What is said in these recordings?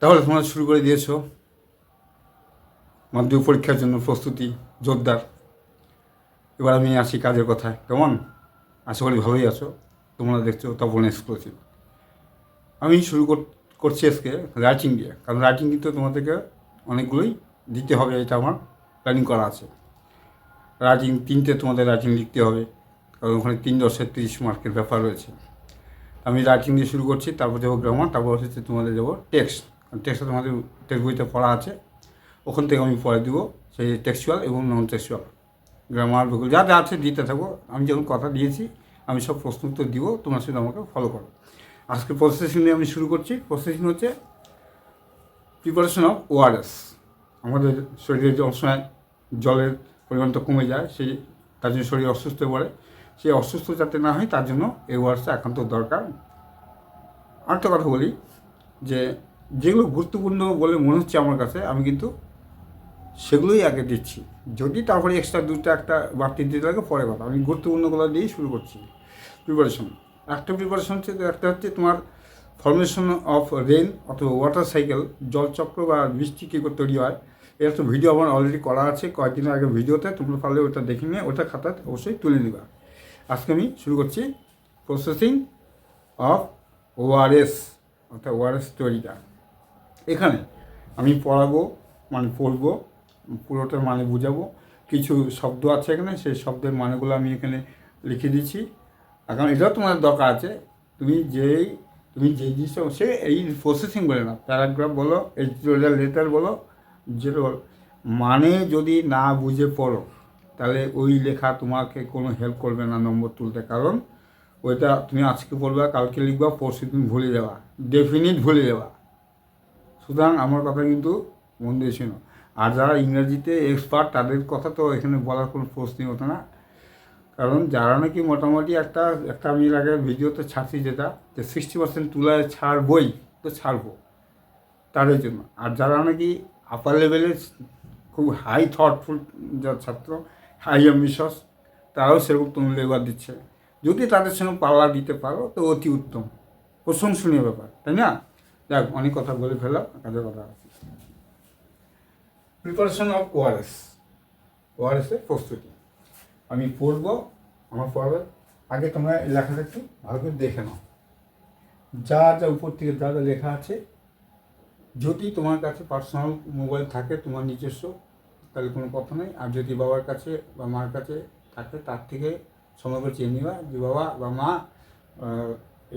তাহলে তোমরা শুরু করে দিয়েছ। মাধ্যমিক পরীক্ষার জন্য প্রস্তুতি, জোরদার। এবার আমি আসি কাজের কথায়। কেমন? আশা করি ভালোই আছো। তোমরা দেখছ তপন এক্সক্লুসিভ আমি শুরু কর- করছি আজকে রাইটিং দিয়ে। কারণ রাইটিং কিন্তু তোমাদেরকে অনেকগুলোই দিতে হবে, এটা আমার প্ল্যানিং করা আছে। রাইটিং তিনটে তোমাদের রাইটিং লিখতে হবে। কারণ ওখানে তিন দশের তিরিশ মার্কের ব্যাপার রয়েছে। আমি রাইটিং দিয়ে শুরু করছি, তারপর যাব গ্রামার তারপর হচ্ছে তোমাদের যাব টেক্সট টেক্সটটা তোমাদের টেক্সট বইতে পড়া আছে। ওখান থেকে আমি পড়ে দিব, সেই টেক্সচুয়াল এবং নন টেক্সচুয়াল গ্রামার ভূগোল যা যা আছে দিতে থাকব আমি যখন কথা দিয়েছি, আমি সব প্রশ্ন উত্তর দিব, তোমরা শুধু আমাকে ফলো করো। আজকে প্রসেসিং নিয়ে আমি শুরু করছি। প্রসেসিং হচ্ছে প্রিপারেশন অফ ওআরএস আমাদের শরীরে যে সময় জলের পরিমাণটা কমে যায়, সেই তার জন্য শরীর অসুস্থ হয়ে পড়ে। সেই অসুস্থ যাতে না হয়, তার জন্য এই ওয়ার্ডসটা একান্ত দরকার। আরেকটা কথা বলি, যে যেগুলো গুরুত্বপূর্ণ বলে মনে হচ্ছে আমার কাছে, আমি কিন্তু সেগুলোই আগে দিচ্ছি। যদি তারপরে এক্সট্রা দুটো একটা বাড়তি দিতে লাগে, পরে কথা আমি গুরুত্বপূর্ণগুলো দিয়েই শুরু করছি। প্রিপারেশন একটা প্রিপারেশন হচ্ছে, একটা হচ্ছে তোমার ফর্মেশন অফ রেন অথবা ওয়াটার সাইকেল জলচক্র বা বৃষ্টি কী করে তৈরি হয়। এর তো ভিডিও আমার অলরেডি করা আছে কয়েকদিন আগে ভিডিওতে তোমরা পারলে ওটা দেখে নিয়ে, ওটা খাতায় অবশ্যই তুলে নিবা। আজকে আমি শুরু করছি প্রসেসিং অফ ওআরএস অর্থাৎ ওআরএস তৈরিটা। এখানে আমি পড়াবো মানে পড়ব, পুরোটার মানে বুঝাবো। কিছু শব্দ আছে এখানে, সেই শব্দের মানেগুলো আমি এখানে লিখে দিচ্ছি। এখন এটাও তোমার দরকার আছে, তুমি যেই তুমি যেই জিনিসটা, সে এই প্রসেসিং বলে না প্যারাগ্রাফ বলো এডিটোরিয়াল লেটার বলো, যেটা মানে যদি না বুঝে পড়ো, তাহলে ওই লেখা তোমাকে কোনো হেল্প করবে না নম্বর তুলতে। কারণ ওইটা তুমি আজকে পড়বা, কালকে লিখবা, পরশু তুমি ভুলে যাবা ডেফিনিট ভুলে যাবা। সুতরাং আমার কথা কিন্তু মন দিয়ে শোনো। আর যারা ইংরাজিতে এক্সপার্ট তাদের কথা তো এখানে বলার কোনো প্রশ্নই হতো না। কারণ যারা নাকি মোটামুটি একটা একটা আমি এর আগে ভিডিওতে ছাড়ছি যেটা, যে সিক্সটি পার্সেন্ট তুলায় ছাড়বই, তো ছাড়বো তাদের জন্য। আর যারা নাকি আপার লেভেলের খুব হাই থটফুল যারা ছাত্র হাই অ্যাম্বিশাস তারাও সেরকম তুমি লেবার দিচ্ছে। যদি তাদের সঙ্গে পাল্লা দিতে পারো, তো অতি উত্তম। প্রশংসনীয় ব্যাপার, তাই না? যাক, অনেক কথা বলে ফেলাম কাজের কথা আছে প্রিপারেশন অফ ওআরএস ওআরএসের প্রস্তুতি। আমি পড়ব, আমার পড়ার আগে তোমরা লেখাটা একটু ভালো করে দেখে নাও। যা যা উপর থেকে যা যা লেখা আছে, যদি তোমার কাছে পার্সোনাল মোবাইল থাকে, তোমার নিজস্ব, তাহলে কোনো কথা নেই। আর যদি বাবার কাছে বা মার কাছে থাকে, তার থেকে সময় করে চেয়ে নিবা যে বাবা বা মা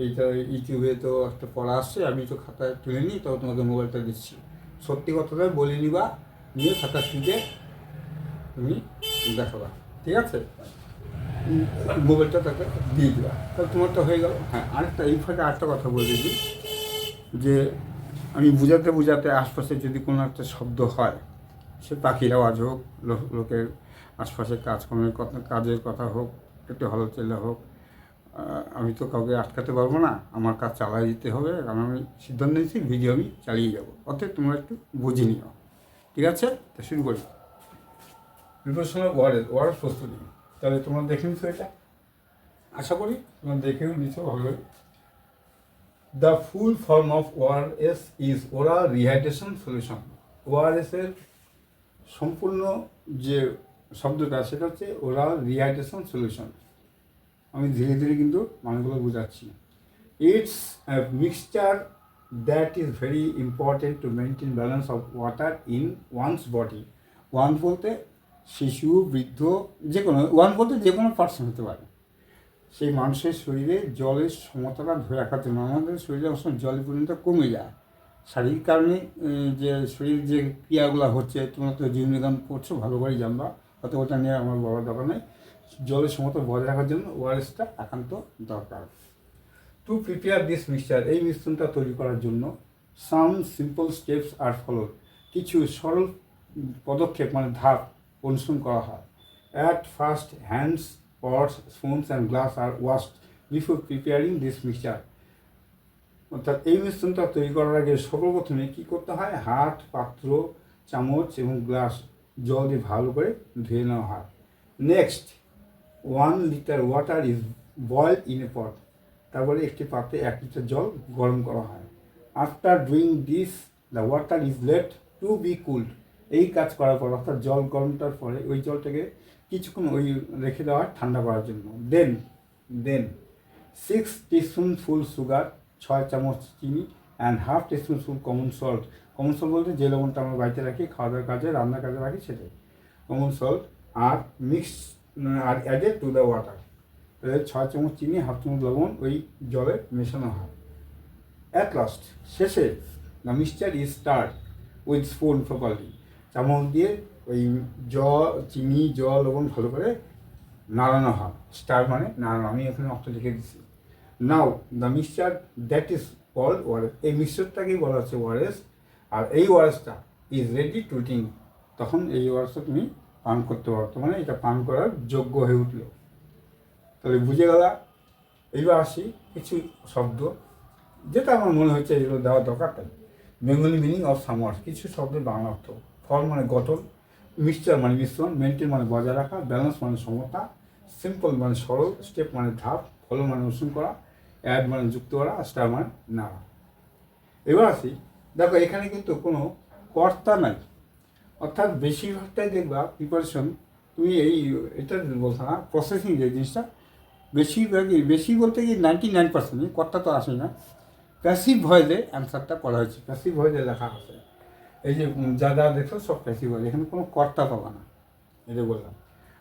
এইটা ইউটিউবে তো একটা পড়া আসছে, আমি তো খাতায় তুলে নিই তো তোমাকে মোবাইলটা দিচ্ছি। সত্যি কথাটা বলে নিবা, নিয়ে খাতা তুলে তুমি দেখাবা, ঠিক আছে? মোবাইলটা তাকে দিয়ে দিবা। তাহলে তোমারটা হয়ে গেল। হ্যাঁ আরেকটা, এই ফাঁকে আরেকটা কথা বলে দিই, যে আমি বুঝাতে বুঝাতে আশপাশে যদি কোনো একটা শব্দ হয়, সে পাখির আওয়াজ হোক লোকের আশপাশে কাজকর্মের কথা, কাজের কথা হোক, একটু হলচেলা হোক আমি তো কাউকে আটকাতে পারব না, আমার কাজ চালাই দিতে হবে, কারণ আমি সিদ্ধান্ত নিয়েছি, ভিডিও আমি চালিয়ে যাব। অতএব তোমরা একটু বুঝে নিও। ঠিক আছে? তো শুরু করি। প্রিপারেশনের ওয়ার্ডের ওয়ার্ড প্রস্তুতি। তাহলে তোমরা দেখে নিছো এটা? আশা করি তোমরা দেখেও নিছো ভালো the full form of ORS is oral rehydration solution ORS এর সম্পূর্ণ যে শব্দটা, সেটা হচ্ছে ওরাল রিহাইড্রেশন সলিউশন আমি ধীরে ধীরে কিন্তু মানগুলো বোঝাচ্ছি। It's mixture that is very important to maintain balance of water in one's body one বলতে শিশু, বৃদ্ধ যে কোনো ওয়ান বলতে যে কোনো পার্সন হতে পারে। সেই মানুষের শরীরে জলের সমতাটা ধরে রাখার জন্য, আমাদের শরীরে অবশ্য জলের পরিমাণটা কমে যায়। শারীরিক কারণে যে শরীর যে ক্রিয়াগুলো হচ্ছে তোমরা তো জীবনবিজ্ঞান করছ, ভালো করেই জানবা অত ওটা নিয়ে আমার বলার দরকার নেই। জলের সমতা বজায় রাখার জন্য ওআরএসটা একান্ত দরকার। টু প্রিপেয়ার দিস মিক্সচার এই মিশ্রণটা তৈরি করার জন্য some simple steps are follow কিছু সরল পদক্ষেপ মানে ধাপ অনুসরণ করা হয়। At first hands pots spoons and glass are washed before preparing this mixture অর্থাৎ এই মিশ্রণটা তৈরি করার আগে সর্বপ্রথমে কী করতে হয়? হাত, পাত্র, চামচ এবং গ্লাস জল দিয়ে ভালো করে ধুয়ে নেওয়া হয়। Next one litre water is boil in a pot তারপরে একটি পাত্রে এক লিটার জল গরম করা হয়। After doing this the water is let to be cooled এই কাজ করার পর অর্থাৎ জল গরমটার পরে ওই জলটাকে কিছুক্ষণ ওই রেখে দেওয়া, ঠান্ডা করার জন্য। Then then six teaspoon full sugar ছয় চামচ চিনি and half teaspoon full common salt common salt বলতে যে লবণটা আমরা বাড়িতে রাখি, খাওয়া দাওয়ার কাজে, রান্নার কাজে রাখি, সেটাই। Common salt are mix are added to the water ছয় চামচ চিনি, হাফ চামচ লবণ, ওই জলে মেশানো হয়। অ্যাট লাস্ট শেষে the mixture is start with spoon properly চামচ দিয়ে ওই জল, চিনি, জল, লবণ ভালো করে নাড়ানো হয়। স্টার মানে নাড়ানো। আমি এখানে অর্থ লিখে দিচ্ছি। Now the mixture that is called ORS এই মিক্সচারটাকেই বলা হচ্ছে ওয়ারেস আর এই ওয়ারেসটা ইজ রেডি টু ড্রিঙ্ক তখন এই ওয়ারেসটা তুমি পান করতে পারো তো মানে এটা পান করার যোগ্য হয়ে উঠল। তাহলে বুঝে গেলা। এইবার আসি কিছু শব্দ। যেটা আমার মনে হচ্ছে এগুলো দেওয়া দরকার। তাই বেঙ্গলি মিনিং অফ সামার কিছু শব্দের বাংলা অর্থ। ফল মানে গঠন মিক্সচার মানে মিশ্রণ মেনটেন মানে বজায় রাখা ব্যালেন্স মানে সমতা সিম্পল মানে সরল স্টেপ মানে ধাপ ফল মানে অনুসরণ করা অ্যাড মানে যুক্ত করা স্টার মানে নাড়া। এবার আসি। দেখো, এখানে কিন্তু কোনো কর্তা নাই। অর্থাৎ বেশিরভাগটাই দেখবা প্রিপারেশন তুমি এই, এটা বলছো না প্রসেসিং যে জিনিসটা, বেশিরভাগই, বেশি বলতে কি নাইনটি নাইন পার্সেন্ট কর্তা তো আসে না। প্যাসিভ ভয়েসে অ্যান্সারটা করা হয়েছে। প্যাসিভ ভয়েসে লেখা আছে। এই যে যা যা দেখছ সব প্যাসিভ ভয়েস এখানে কোনো কর্তা পাবা না, এটা বললাম।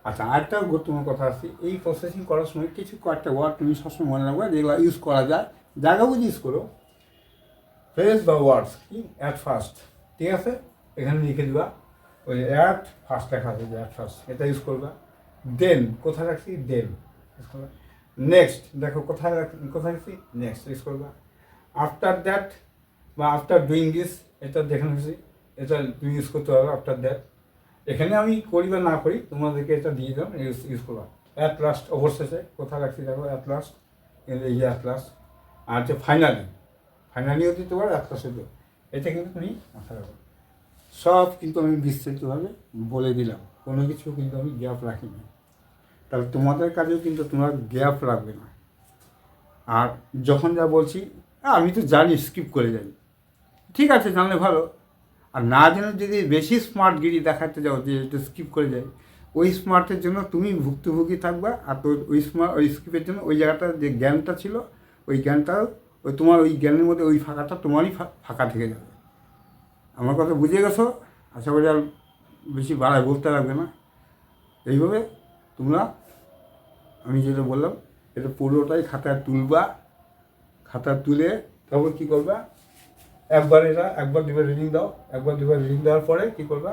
আচ্ছা আরেকটা গুরুত্বপূর্ণ কথা আছে, এই প্রসেসিং করার সময় কিছু কয়েকটা ওয়ার্ড তুমি সবসময় মনে রাখবে, যেগুলো ইউজ করা যায়। জায়গা বুঝে ইউজ করো। ফ্রেজ বা ওয়ার্ডস কি? অ্যাট ফার্স্ট ঠিক আছে? এখানে লিখে দিবা। ওই অ্যাট ফার্স্ট লেখা আছে অ্যাট ফার্স্ট এটা ইউজ করবা। দেন কোথায় রাখছি? দেন ইউজ করবা। নেক্সট দেখো কোথায় কোথায় রাখছি? নেক্সট ইউজ করবা। আফটার দ্যাট বা আফটার ডুইং দিস এটা দেখানো হয়েছে এটা তুমি ইউজ করতে পারবে আফটার দ্যাট এখানে আমি করি বা না করি, তোমাদেরকে এটা দিয়ে দিলাম ইউজ ইউজ করবা। অ্যাট লাস্ট অবশেষে, কোথায় রাখছি দেখো? অ্যাট লাস্ট এই অ্যাট লাস্ট আর যে ফাইনালি ফাইনালিও দিতে পারো অ্যাট লাস্টে দিও এটা কিন্তু তুমি মাথায় রাখো। সব কিন্তু আমি বিস্তারিতভাবে বলে দিলাম। কোনো কিছু কিন্তু আমি গ্যাপ রাখি না তাহলে তোমাদের কাজেও কিন্তু তোমার গ্যাপ রাখবে না। আর যখন যা বলছি আমি তো জানি স্কিপ করে যাই। ঠিক আছে, জানলে ভালো। আর না জেনে যদি বেশি স্মার্টগিরি দেখাতে যাও, যে একটু স্কিপ করে যাই, ওই স্মার্টের জন্য তুমি ভুক্তভোগী থাকবা, আর তোর ওই স্মার্ট ওই স্কিপের জন্য ওই জায়গাটা যে জ্ঞানটা ছিল, ওই জ্ঞানটাও ওই তোমার ওই জ্ঞানের মধ্যে ওই ফাঁকাটা তোমারই ফাঁকা থেকে যাবে। আমার কথা বুঝে গেছো? আশা করি আর বেশি বাড়ায় বলতে লাগবে না। এইভাবে তোমরা, আমি যেটা বললাম, এটা পুরোটাই খাতায় তুলবা খাতা তুলে তারপর কী করবা? একবার এটা, একবার দুবার রিডিং দাও, একবার দুবার রিডিং দেওয়ার পরে কী করবা?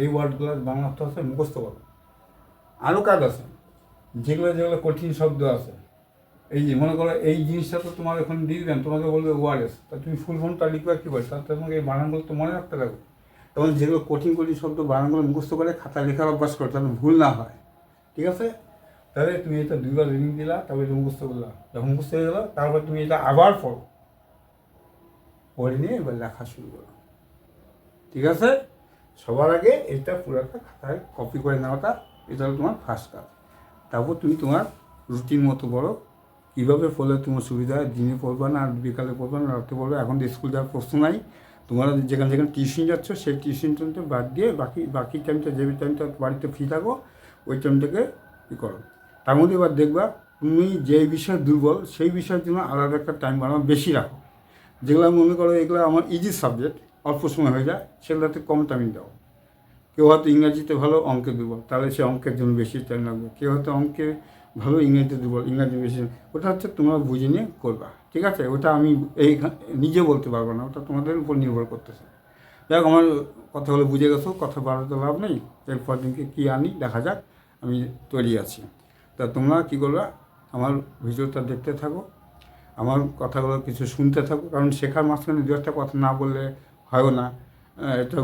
এই ওয়ার্ডগুলো বাংলা অর্থ আছে, মুখস্থ করো আরও কাজ আছে। যেগুলো যেগুলো কঠিন শব্দ আছে এই যে, মনে করো এই জিনিসটা তো তোমার এখন দিয়ে দিবেন তোমাকে বলবে ওয়ারেস তা তুমি ফুল ফোনটা লিখবে কী করে তার তোমাকে এই বানানগুলো তো মনে রাখতে লাগবে তখন যেগুলো কঠিন কঠিন শব্দ বানানগুলো মুখস্থ করে খাতায় লেখার অভ্যাস করো, তাহলে ভুল না হয়। ঠিক আছে? তাহলে তুমি এটা দুইবার রিডিং দিলা, তারপরে এটা মুখস্থ করলা। যখন মুখস্থ হয়ে গেলো, তারপর তুমি এটা আবার পড়ো। পড়ে নিয়ে এবার লেখা শুরু করো। ঠিক আছে? সবার আগে এটা পুরোটা খাতায় কপি করে নেওয়াটা, এটা হলো তোমার ফার্স্ট কাজ। তারপর তুমি তোমার রুটিন মতো পড়ো কীভাবে পড়লে তোমার সুবিধা হয়, দিনে পড়বে না, আর বিকালে পড়বে না রাত্রে পড়বে এখন তো স্কুল যাওয়ার প্রশ্ন নাই। তোমরা যেখানে যেখানে টিউশন যাচ্ছ, সেই টিউশন টাইমটা বাদ দিয়ে বাকি বাকি টাইমটা যে টাইমটা বাড়িতে ফ্রি থাকো, ওই টাইমটাকে ই করো। তার মধ্যে এবার দেখবা, তুমি যে বিষয়ে দুর্বল, সেই বিষয়ের জন্য আলাদা একটা টাইম বানাও, বেশি রাখো। যেগুলো মনে করো, এগুলো আমার ইজি সাবজেক্ট অল্প সময় হয়ে যায়, সেগুলোতে কম টাইম দাও। কেউ হয়তো ইংরাজিতে ভালো, অঙ্কে দুর্বল, তাহলে সে অঙ্কের জন্য বেশি টাইম লাগবে। কেউ হয়তো অঙ্কে ভালো ইংরেজিতে দুর্বল ইংরাজি বেশি ওটা হচ্ছে তোমরা বুঝে নিয়ে করবা, ঠিক আছে? ওটা আমি এই নিজে বলতে পারব না, ওটা তোমাদের উপর নির্ভর করতেছে। যাই হোক, আমার কথাগুলো বুঝে গেছো, কথা বাড়াতে লাভ নেই। এরপর দিনকে কী আনি, দেখা যাক, আমি তৈরি আছি। তা তোমরা কী করবা, আমার ভিডিওটা দেখতে থাকো, আমার কথাগুলো কিছু শুনতে থাকো, কারণ শেখার মাঝখানে দু একটা কথা না বললে হয়ও না। এটা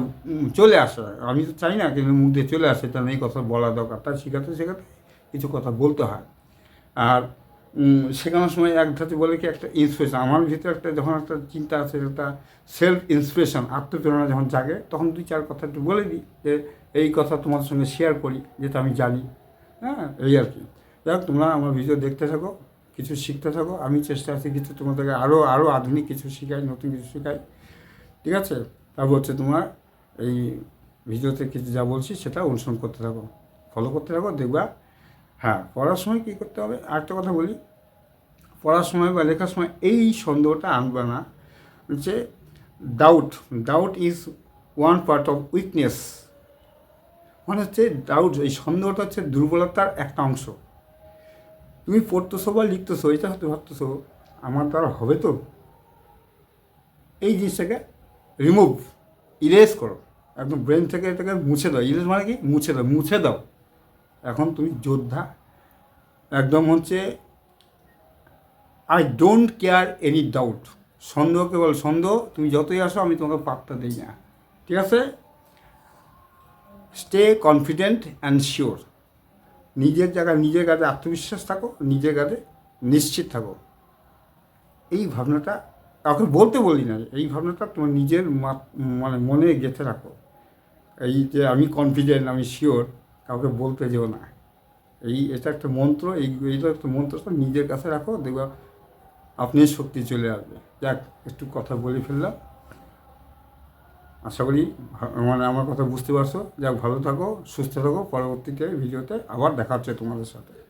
চলে আসে। আমি তো চাই না, কিন্তু মুখ দিয়ে চলে আসে তাহলে এই কথা বলা দরকার। তাই শেখাতে শেখাতে কিছু কথা বলতে হয়। আর শেখানোর সময় এক ধাতে বলে কি একটা ইন্সপিরেশন আমার ভিতরে একটা যখন একটা চিন্তা আছে, একটা সেলফ ইন্সপিরেশন আত্মপ্রেরণা যখন জাগে, তখন দুই চার কথা একটু বলে দিই যে, এই কথা তোমাদের সঙ্গে শেয়ার করি, যেটা আমি জানি। হ্যাঁ এই আর কি। যাই তোমরা আমার ভিডিও দেখতে থাকো, কিছু শিখতে থাকো। আমি চেষ্টা আছি কিছু তোমাদেরকে আরও আরও আধুনিক কিছু শেখাই, নতুন কিছু শেখাই। ঠিক আছে? তারপর হচ্ছে তোমার, এই ভিডিওতে কিছু যা বলছি, সেটা অনুসরণ করতে থাকো। ফলো করতে থাকো, দেখবা হ্যাঁ পড়ার সময় কী করতে হবে? আরেকটা কথা বলি। পড়ার সময় বা লেখার সময় এই সন্দেহটা আনবে না যে doubt doubt is one part of weakness মানে হচ্ছে ডাউট এই সন্দেহটা হচ্ছে দুর্বলতার একটা অংশ। তুমি পড়তেছো বা লিখতেছো, এটা হয়তো ভাবতেছো, আমার দ্বারা হবে তো? এই জিনিসটাকে রিমুভ ইরেজ করো। একদম ব্রেন থেকে এটাকে মুছে দাও। ইরেজ মানে কি? মুছে দাও মুছে দাও। এখন তুমি যোদ্ধা। একদম হচ্ছে I don't care any doubt সন্দেহ কেবল সন্দেহ, তুমি যতই আসো, আমি তোমাকে পাত্তা দিই না। ঠিক আছে? স্টে কনফিডেন্ট অ্যান্ড শিওর নিজের জায়গায়, নিজের কাছে আত্মবিশ্বাস থাকো, নিজের কাছে নিশ্চিত থাকো। এই ভাবনাটা, কাউকে বলতে বলি না, এই ভাবনাটা তোমার নিজের মানে মনে গেঁথে রাখো। এই যে আমি কনফিডেন্ট আমি শিওর কাউকে বলতে যেও না। এই, এটা একটা মন্ত্র, এই, এইটা একটা সব নিজের কাছে রাখো, দেখবা আপনি শক্তি চলে আসবে। যাক, একটু কথা বলে ফেললাম। আশা করি মানে আমার কথা বুঝতে পারছ। যাক, ভালো থাকো, সুস্থ থাকো। পরবর্তীতে, ভিডিওতে আবার দেখাচ্ছে তোমাদের সাথে।